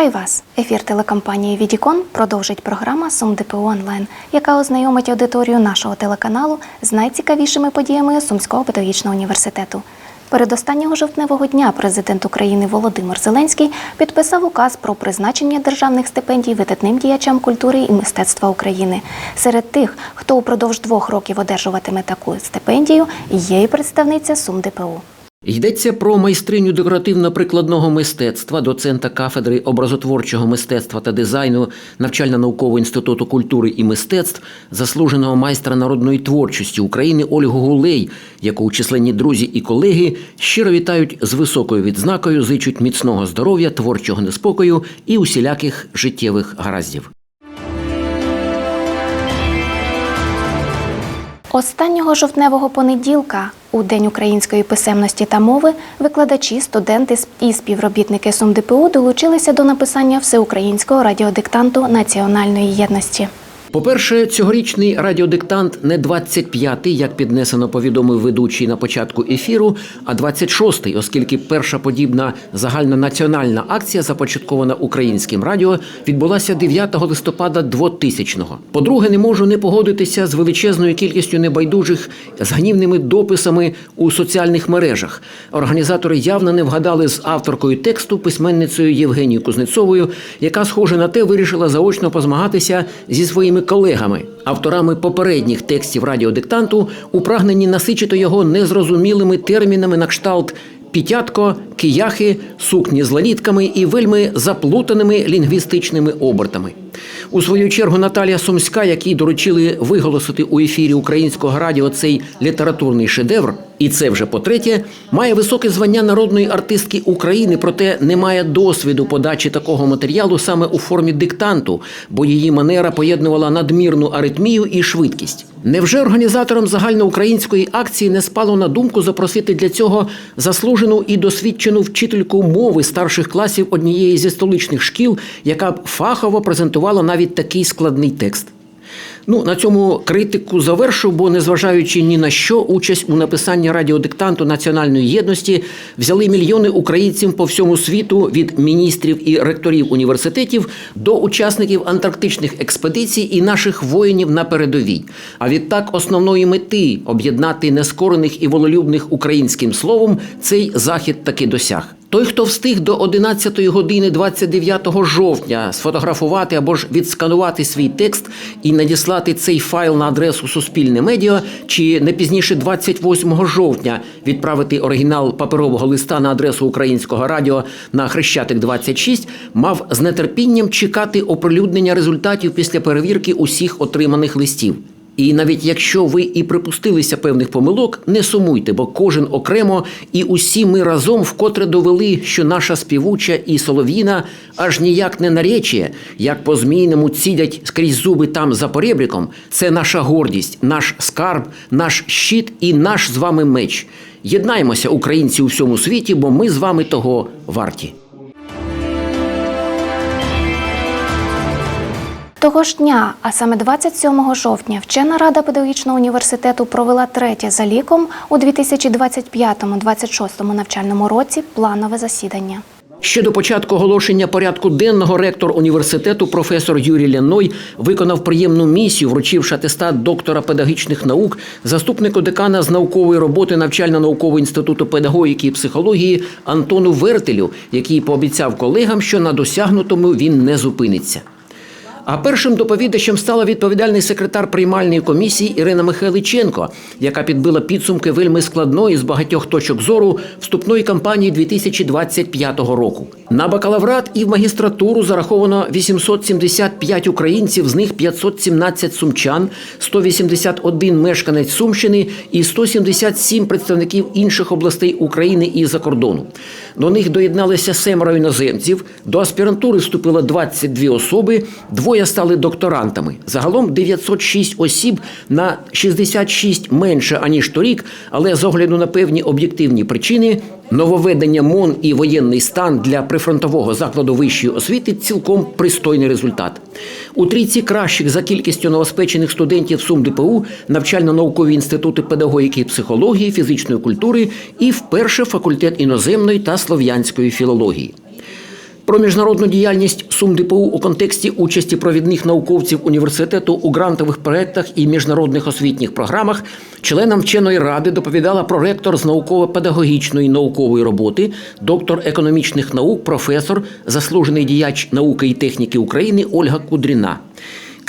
Вітаю вас! Ефір телекомпанії Відікон продовжить програма Сум ДПУ онлайн, яка ознайомить аудиторію нашого телеканалу з найцікавішими подіями Сумського педагогічного університету. Передостаннього жовтневого дня президент України Володимир Зеленський підписав указ про призначення державних стипендій видатним діячам культури і мистецтва України. Серед тих, хто упродовж двох років одержуватиме таку стипендію, є і представниця Сум ДПУ. Йдеться про майстриню декоративно-прикладного мистецтва, доцента кафедри образотворчого мистецтва та дизайну навчально-наукового інституту культури і мистецтв, заслуженого майстра народної творчості України Ольгу Гулей, яку численні друзі і колеги щиро вітають з високою відзнакою, зичуть міцного здоров'я, творчого неспокою і усіляких життєвих гараздів. Останнього жовтневого понеділка, у День української писемності та мови, викладачі, студенти і співробітники СумДПУ долучилися до написання всеукраїнського радіодиктанту національної єдності. По-перше, цьогорічний радіодиктант не 25-й, як піднесено повідомив ведучий на початку ефіру, а 26-й, оскільки перша подібна загальнонаціональна акція, започаткована українським радіо, відбулася 9 листопада 2000-го. По-друге, не можу не погодитися з величезною кількістю небайдужих з гнівними дописами у соціальних мережах. Організатори явно не вгадали з авторкою тексту письменницею Євгенією Кузнецовою, яка, схоже на те, вирішила заочно позмагатися зі своїми колегами, авторами попередніх текстів радіодиктанту, у прагненні насичити його незрозумілими термінами на кшталт пітятко, кияхи, сукні з лалітками і вельми заплутаними лінгвістичними обертами. У свою чергу Наталія Сумська, якій доручили виголосити у ефірі українського радіо цей літературний шедевр, і це вже по-третє, має високе звання народної артистки України, проте не має досвіду подачі такого матеріалу саме у формі диктанту, бо її манера поєднувала надмірну аритмію і швидкість. Невже організаторам загальноукраїнської акції не спало на думку запросити для цього заслужену і досвідчену вчительку мови старших класів однієї зі столичних шкіл, яка б фахово презентувала навіть такий складний текст? Ну, на цьому критику завершу, бо незважаючи ні на що, участь у написанні радіодиктанту національної єдності взяли мільйони українців по всьому світу від міністрів і ректорів університетів до учасників антарктичних експедицій і наших воїнів на передовій. А відтак основної мети об'єднати нескорених і волелюбних українським словом цей захід таки досяг. Той, хто встиг до 11 години 29 жовтня сфотографувати або ж відсканувати свій текст і надіслати цей файл на адресу Суспільне медіа, чи не пізніше 28 жовтня відправити оригінал паперового листа на адресу українського радіо на Хрещатик 26, мав з нетерпінням чекати оприлюднення результатів після перевірки усіх отриманих листів. І навіть якщо ви і припустилися певних помилок, не сумуйте, бо кожен окремо і усі ми разом вкотре довели, що наша співуча і солов'їна аж ніяк не наречіє, як по змійному цідять скрізь зуби там за поребриком. Це наша гордість, наш скарб, наш щит і наш з вами меч. Єднаймося, українці у всьому світі, бо ми з вами того варті. Того ж дня, а саме 27 жовтня, вчена рада педагогічного університету провела третє за ліком у 2025-26 навчальному році планове засідання. Ще до початку оголошення порядку денного ректор університету професор Юрій Ляной виконав приємну місію, вручивши атестат доктора педагогічних наук, заступнику декана з наукової роботи навчально-наукового інституту педагогіки і психології Антону Вертелю, який пообіцяв колегам, що на досягнутому він не зупиниться. А першим доповідачем стала відповідальний секретар приймальної комісії Ірина Михайличенко, яка підбила підсумки вельми складної з багатьох точок зору вступної кампанії 2025 року. На бакалаврат і в магістратуру зараховано 875 українців, з них 517 сумчан, 181 мешканець Сумщини і 177 представників інших областей України і за кордону. До них доєдналися семеро іноземців. До аспірантури вступило 22 особи. Двоє стали докторантами. Загалом 906 осіб на 66 менше аніж торік, але з огляду на певні об'єктивні причини. Нововведення МОН і воєнний стан для прифронтового закладу вищої освіти цілком пристойний результат. У трійці кращих за кількістю новоспечених студентів СумДПУ навчально-наукові інститути педагогіки психології, фізичної культури і вперше факультет іноземної та слов'янської філології. Про міжнародну діяльність СумДПУ у контексті участі провідних науковців університету у грантових проєктах і міжнародних освітніх програмах членам вченої ради доповідала проректор з науково-педагогічної наукової роботи, доктор економічних наук, професор, заслужений діяч науки і техніки України Ольга Кудріна.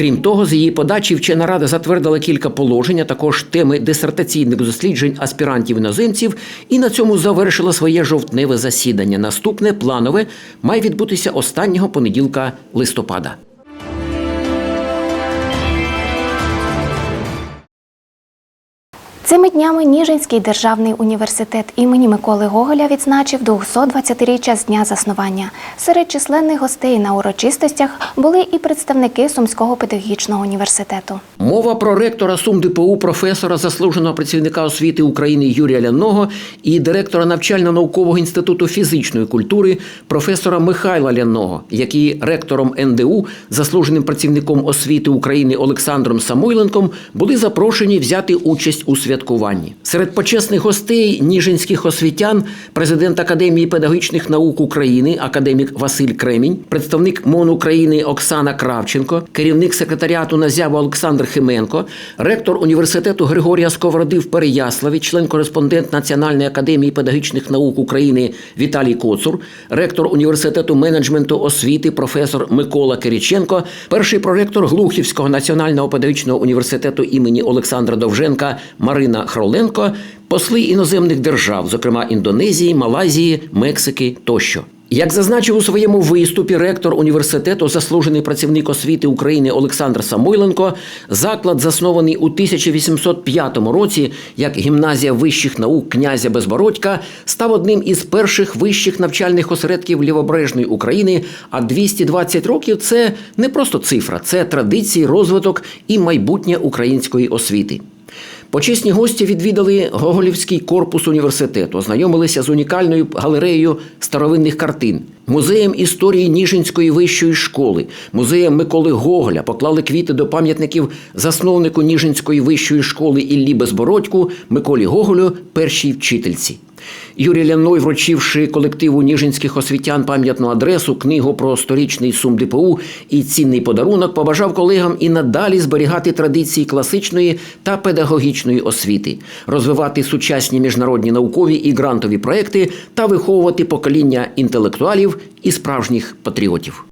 Крім того, з її подачі вчена рада затвердила кілька положень, а також теми дисертаційних досліджень аспірантів іноземців, і на цьому завершила своє жовтневе засідання. Наступне планове має відбутися останнього понеділка листопада. Цими днями Ніжинський державний університет імені Миколи Гоголя відзначив 220-річчя з дня заснування. Серед численних гостей на урочистостях були і представники Сумського педагогічного університету. Мова про ректора СумДПУ, професора, заслуженого працівника освіти України Юрія Ляного і директора навчально-наукового інституту фізичної культури професора Михайла Ляного, які ректором НДУ, заслуженим працівником освіти України Олександром Самойленком, були запрошені взяти участь у святкуванні. Серед почесних гостей ніжинських освітян, президент Академії педагогічних наук України, академік Василь Кремінь, представник МОН України Оксана Кравченко, керівник секретаріату Назява Олександр Хименко, ректор університету Григорія Сковороди в Переяславі, член-кореспондент Національної академії педагогічних наук України Віталій Коцур, ректор університету менеджменту освіти, професор Микола Кириченко, перший проректор Глухівського національного педагогічного університету імені Олександра Довженка Марина Хроленко, посли іноземних держав, зокрема Індонезії, Малайзії, Мексики тощо. Як зазначив у своєму виступі ректор університету, заслужений працівник освіти України Олександр Самойленко, заклад, заснований у 1805 році як гімназія вищих наук князя Безбородька, став одним із перших вищих навчальних осередків лівобережної України. А 220 років це не просто цифра, це традиції, розвиток і майбутнє української освіти. Почесні гості відвідали Гоголівський корпус університету, ознайомилися з унікальною галереєю старовинних картин, музеєм історії Ніжинської вищої школи, музеєм Миколи Гоголя, поклали квіти до пам'ятників засновнику Ніжинської вищої школи Іллі Безбородьку, Миколі Гоголю, першій вчительці. Юрій Ляной, вручивши колективу ніжинських освітян пам'ятну адресу, книгу про сторічний сум ДПУ і цінний подарунок, побажав колегам і надалі зберігати традиції класичної та педагогічної освіти, розвивати сучасні міжнародні наукові і грантові проекти та виховувати покоління інтелектуалів і справжніх патріотів.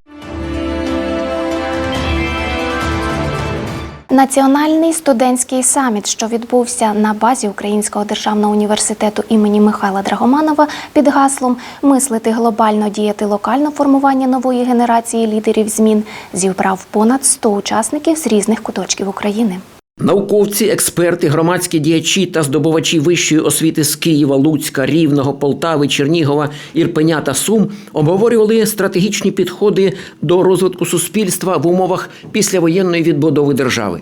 Національний студентський саміт, що відбувся на базі Українського державного університету імені Михайла Драгоманова під гаслом Мислити глобально, діяти локально формування нової генерації лідерів змін, зібрав понад 100 учасників з різних куточків України. Науковці, експерти, громадські діячі та здобувачі вищої освіти з Києва, Луцька, Рівного, Полтави, Чернігова, Ірпеня та Сум обговорювали стратегічні підходи до розвитку суспільства в умовах післявоєнної відбудови держави.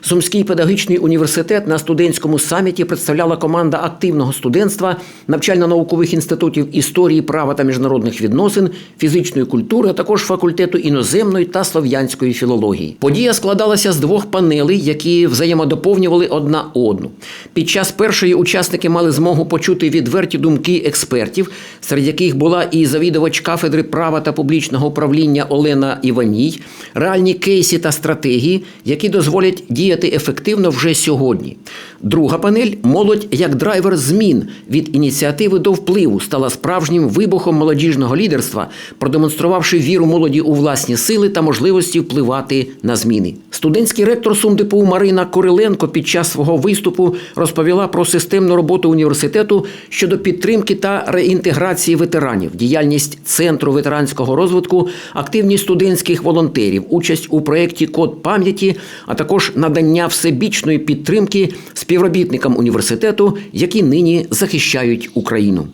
Сумський педагогічний університет на студентському саміті представляла команда активного студентства, навчально-наукових інститутів історії, права та міжнародних відносин, фізичної культури, а також факультету іноземної та слов'янської філології. Подія складалася з двох панелей, які взаємодоповнювали одна одну. Під час першої учасники мали змогу почути відверті думки експертів, серед яких була і завідувач кафедри права та публічного управління Олена Іваній, реальні кейси та стратегії, які дозволять діяти ефективно вже сьогодні. Друга панель молодь як драйвер змін від ініціативи до впливу стала справжнім вибухом молодіжного лідерства, продемонструвавши віру молоді у власні сили та можливості впливати на зміни. Студентський ректор СумДПУ Марина Куриленко під час свого виступу розповіла про системну роботу університету щодо підтримки та реінтеграції ветеранів, діяльність центру ветеранського розвитку, активність студентських волонтерів, участь у проєкті Код пам'яті, а також надання всебічної підтримки співробітникам університету, які нині захищають Україну.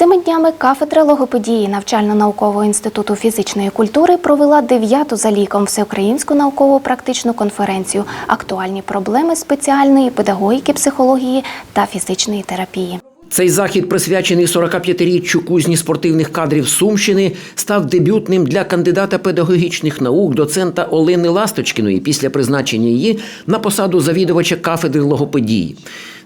Цими днями кафедра логопедії навчально-наукового інституту фізичної культури провела дев'яту за ліком всеукраїнську науково-практичну конференцію Актуальні проблеми спеціальної педагогіки, психології та фізичної терапії. Цей захід, присвячений 45-річчю кузні спортивних кадрів Сумщини, став дебютним для кандидата педагогічних наук, доцента Олени Ласточкіної після призначення її на посаду завідувача кафедри логопедії.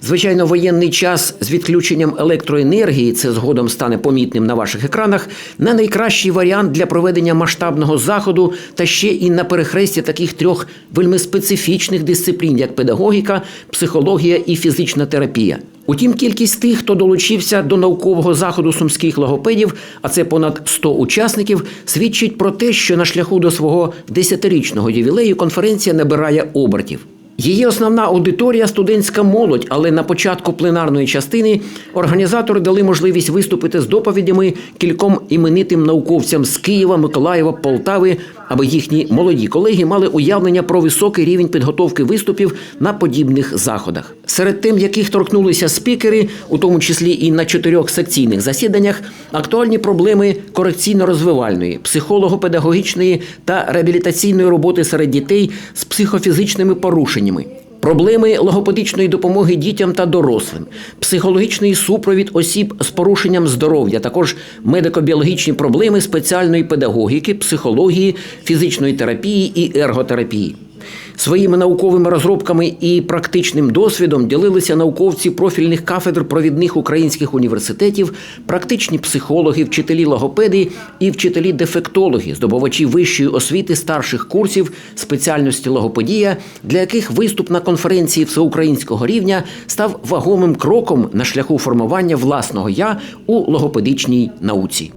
Звичайно, воєнний час з відключенням електроенергії, це згодом стане помітним на ваших екранах, не найкращий варіант для проведення масштабного заходу та ще і на перехресті таких трьох вельми специфічних дисциплін, як педагогіка, психологія і фізична терапія. Утім, кількість тих, хто долучився до наукового заходу сумських логопедів, а це понад 100 учасників, свідчить про те, що на шляху до свого десятирічного ювілею конференція набирає обертів. Її основна аудиторія студентська молодь, але на початку пленарної частини організатори дали можливість виступити з доповідями кільком іменитим науковцям з Києва, Миколаєва, Полтави, аби їхні молоді колеги мали уявлення про високий рівень підготовки виступів на подібних заходах. Серед тем, яких торкнулися спікери, у тому числі і на чотирьох секційних засіданнях, актуальні проблеми корекційно-розвивальної, психолого-педагогічної та реабілітаційної роботи серед дітей з психофізичними порушеннями. Проблеми логопедичної допомоги дітям та дорослим, психологічний супровід осіб з порушенням здоров'я, також медико-біологічні проблеми спеціальної педагогіки, психології, фізичної терапії і ерготерапії. Своїми науковими розробками і практичним досвідом ділилися науковці профільних кафедр провідних українських університетів, практичні психологи, вчителі логопеди і вчителі дефектологи, здобувачі вищої освіти старших курсів спеціальності логопедія, для яких виступ на конференції всеукраїнського рівня став вагомим кроком на шляху формування власного я у логопедичній науці.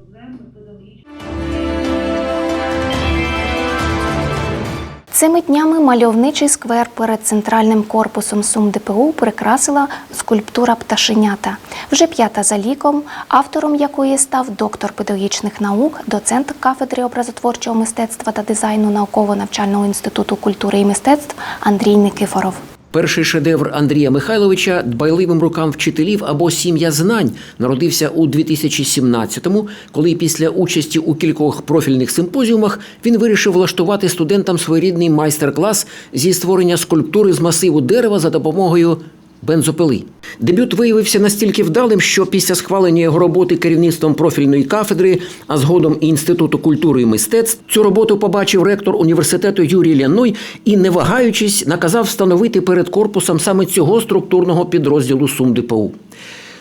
Цими днями мальовничий сквер перед центральним корпусом Сум ДПУ прикрасила скульптура пташенята. Вже п'ята за ліком, автором якої став доктор педагогічних наук, доцент кафедри образотворчого мистецтва та дизайну науково-навчального інституту культури і мистецтв Андрій Никифоров. Перший шедевр Андрія Михайловича дбайливим рукам вчителів або сім'я знань народився у 2017-му, коли після участі у кількох профільних симпозіумах він вирішив влаштувати студентам своєрідний майстер-клас зі створення скульптури з масиву дерева за допомогою бензопили. Дебют виявився настільки вдалим, що після схвалення його роботи керівництвом профільної кафедри, а згодом і інституту культури і мистецтв, цю роботу побачив ректор університету Юрій Ляной і, не вагаючись, наказав встановити перед корпусом саме цього структурного підрозділу СумДПУ.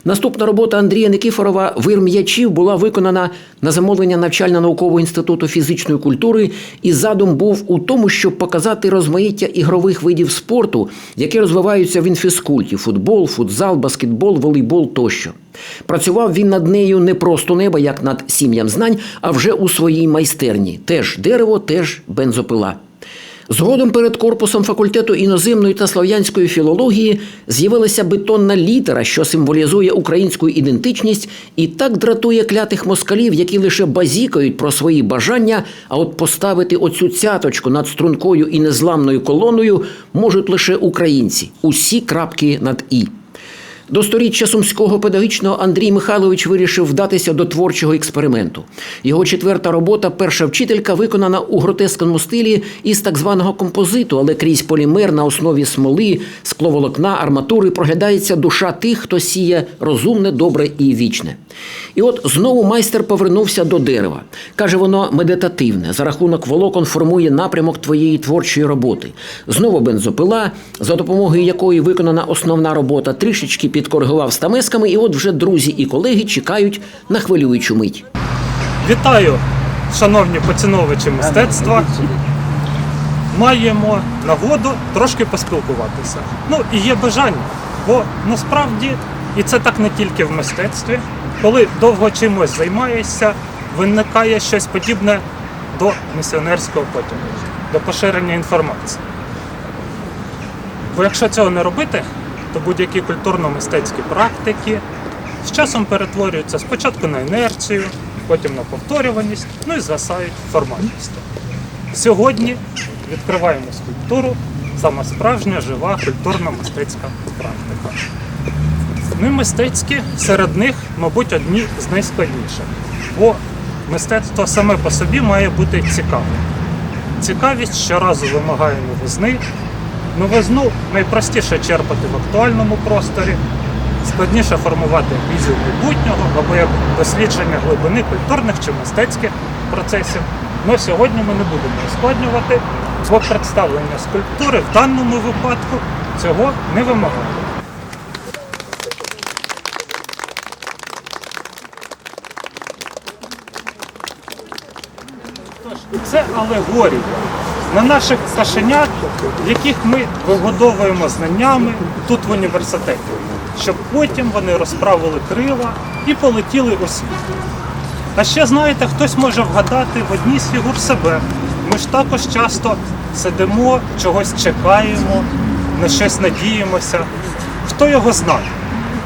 Наступна робота Андрія Никифорова Вир м'ячів була виконана на замовлення навчально-наукового інституту фізичної культури, і задум був у тому, щоб показати розмаїття ігрових видів спорту, які розвиваються в інфіскульті: футбол, футзал, баскетбол, волейбол тощо. Працював він над нею не просто неба, як над сім'ям знань, а вже у своїй майстерні. Теж дерево, теж бензопила. Згодом перед корпусом факультету іноземної та слов'янської філології з'явилася бетонна літера, що символізує українську ідентичність, і так дратує клятих москалів, які лише базікають про свої бажання, а от поставити оцю цяточку над стрункою і незламною колоною можуть лише українці. Усі крапки над і. До сторіччя сумського педагогічного Андрій Михайлович вирішив вдатися до творчого експерименту. Його четверта робота, перша вчителька, виконана у гротескному стилі із так званого композиту, але крізь полімер на основі смоли, скловолокна, арматури проглядається душа тих, хто сіє розумне, добре і вічне. І от знову майстер повернувся до дерева. Каже, воно медитативне, за рахунок волокон формує напрямок твоєї творчої роботи. Знову бензопила, за допомогою якої виконана основна робота, трішечки підкоригував стамесками, і от вже друзі і колеги чекають на хвилюючу мить. Вітаю, шановні поціновувачі мистецтва. Маємо нагоду трошки поспілкуватися. Ну і є бажання, бо насправді, і це так не тільки в мистецтві, коли довго чимось займаєшся, виникає щось подібне до місіонерського потягу, до поширення інформації. Бо якщо цього не робити, то будь-які культурно-мистецькі практики з часом перетворюються спочатку на інерцію, потім на повторюваність, ну і згасають формальністю. Сьогодні відкриваємо скульптуру, сама справжня жива культурно-мистецька практика. Ну і мистецькі серед них, мабуть, одні з найскладніших, бо мистецтво саме по собі має бути цікавим. Цікавість щоразу вимагає новизни. Ну, Новизну найпростіше черпати в актуальному просторі, складніше формувати візію майбутнього або як дослідження глибини культурних чи мистецьких процесів. Ну, Але сьогодні ми не будемо ускладнювати, бо представлення скульптури в даному випадку цього не вимагає. Це алегорія на наших пташенят, яких ми вигодовуємо знаннями тут в університеті, щоб потім вони розправили крила і полетіли у світ. А ще знаєте, хтось може вгадати в одній з фігур себе. Ми ж також часто сидимо, чогось чекаємо, на щось надіємося. Хто його знає,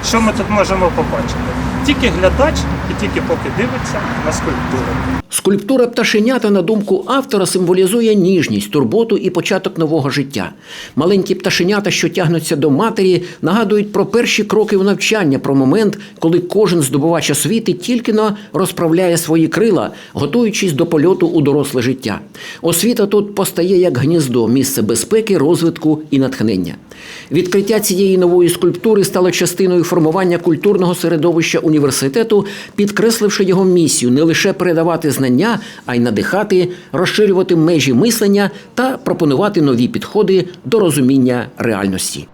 що ми тут можемо побачити? Тільки глядач і тільки поки дивиться на скульптуру. Скульптура пташенята, на думку автора, символізує ніжність, турботу і початок нового життя. Маленькі пташенята, що тягнуться до матері, нагадують про перші кроки в навчання, про момент, коли кожен здобувач освіти тільки но розправляє свої крила, готуючись до польоту у доросле життя. Освіта тут постає як гніздо, місце безпеки, розвитку і натхнення. Відкриття цієї нової скульптури стало частиною формування культурного середовища університету, підкресливши його місію не лише передавати знання, а й надихати, розширювати межі мислення та пропонувати нові підходи до розуміння реальності.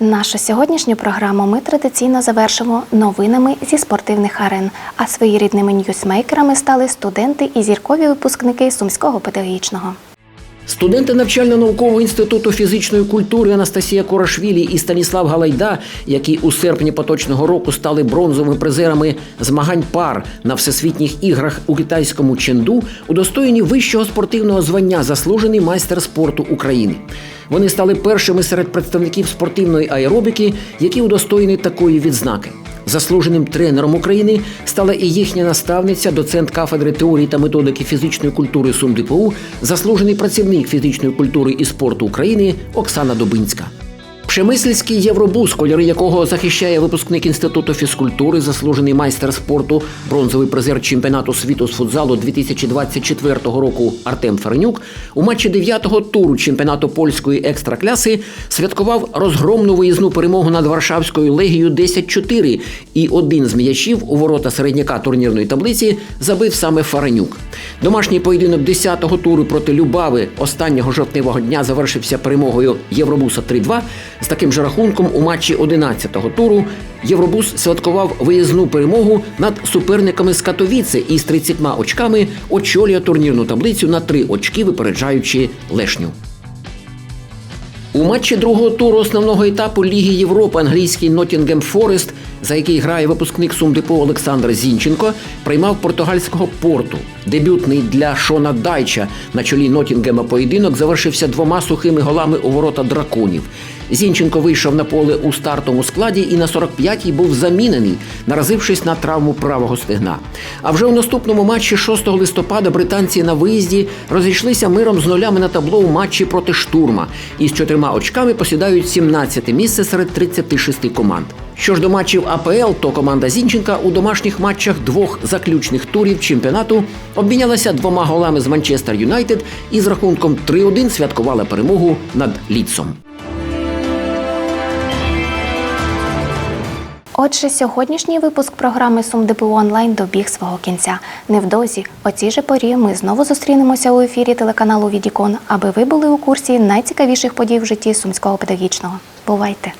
Нашу сьогоднішню програму ми традиційно завершимо новинами зі спортивних арен. А своєрідними ньюсмейкерами стали студенти і зіркові випускники Сумського педагогічного. Студенти навчально-наукового інституту фізичної культури Анастасія Корашвілі і Станіслав Галайда, які у серпні поточного року стали бронзовими призерами змагань пар на всесвітніх іграх у китайському Ченду, удостоєні вищого спортивного звання заслужений майстер спорту України. Вони стали першими серед представників спортивної аеробіки, які удостоєні такої відзнаки. Заслуженим тренером України стала і їхня наставниця, доцент кафедри теорії та методики фізичної культури СумДПУ, заслужений працівник фізичної культури і спорту України Оксана Добинська. Пшемисельський євробус, кольори якого захищає випускник інституту фізкультури, заслужений майстер спорту, бронзовий призер чемпіонату світу з футзалу 2024 року Артем Ференюк, у матчі 9-го туру чемпіонату польської екстракляси святкував розгромну виїзну перемогу над Варшавською легією 10-4, і один з м'ячів у ворота середняка турнірної таблиці забив саме Фаренюк. Домашній поєдинок 10-го туру проти Любави останнього жовтневого дня завершився перемогою Євробуса 3-2. З таким же рахунком у матчі 11-го туру Євробус святкував виїзну перемогу над суперниками з Катовіце і з 30 очками очолює турнірну таблицю на 3 очки, випереджаючи Лешню. У матчі другого туру основного етапу Ліги Європи англійський Ноттінгем Форест, за який грає випускник Сумдепо Олександр Зінченко, приймав португальського порту. Дебютний для Шона Дайча на чолі Ноттінгема поєдинок завершився двома сухими голами у ворота драконів. Зінченко вийшов на поле у стартовому складі і на 45-й був замінений, наразившись на травму правого стегна. А вже у наступному матчі 6 листопада британці на виїзді розійшлися миром з нулями на табло у матчі проти штурма і з чотирма очками посідають 17 місце серед 36 команд. Що ж до матчів АПЛ, то команда Зінченка у домашніх матчах двох заключних турів чемпіонату обмінялася двома голами з Манчестер Юнайтед і з рахунком 3-1 святкувала перемогу над Ліцом. Отже, сьогоднішній випуск програми СумДПУ онлайн добіг свого кінця. Невдовзі о цій же порі ми знову зустрінемося у ефірі телеканалу Відікон, аби ви були у курсі найцікавіших подій в житті сумського педагогічного. Бувайте!